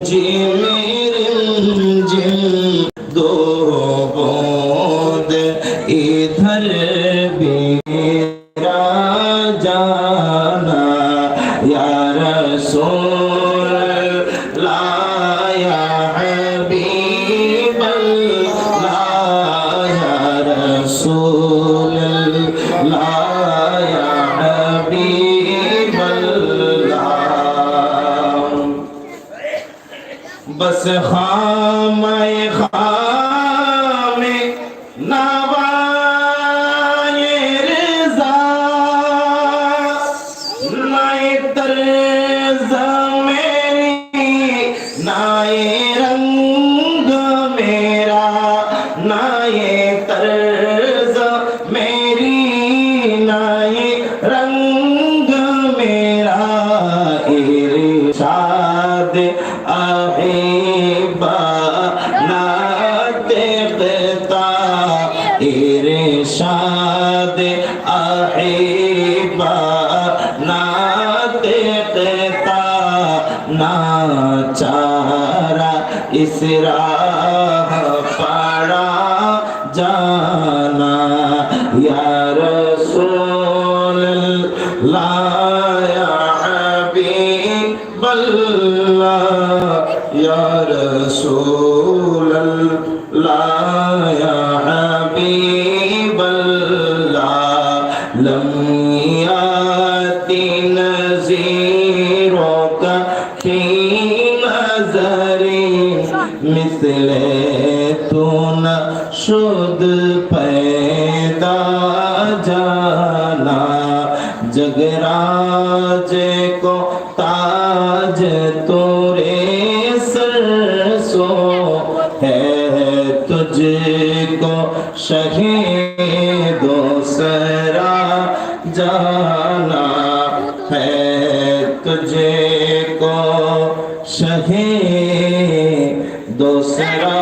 جی میرے جن دو بود ادھر بھی میرا جانا یا رسول اللہ یا حبیب اللہ یا بس خام خام نوائے رضا نائے طرز میری نائے رنگ میرا نائے طرز ارشاد احبا ناتقتا ارشاد احبا ناتقتا ناچارا اس راہ پڑا جانا یا رسول اللہ یا رسول اللہ یا حبیب اللہ، لم یاتی نظیروں کا کی نظری مثل تو نہ شد پیدا جانا، جگراج کو تاج تورے سر سو ہے تجھ کو شہید دوسرا سرا جانا ہے تجھے کو شہید دوسرا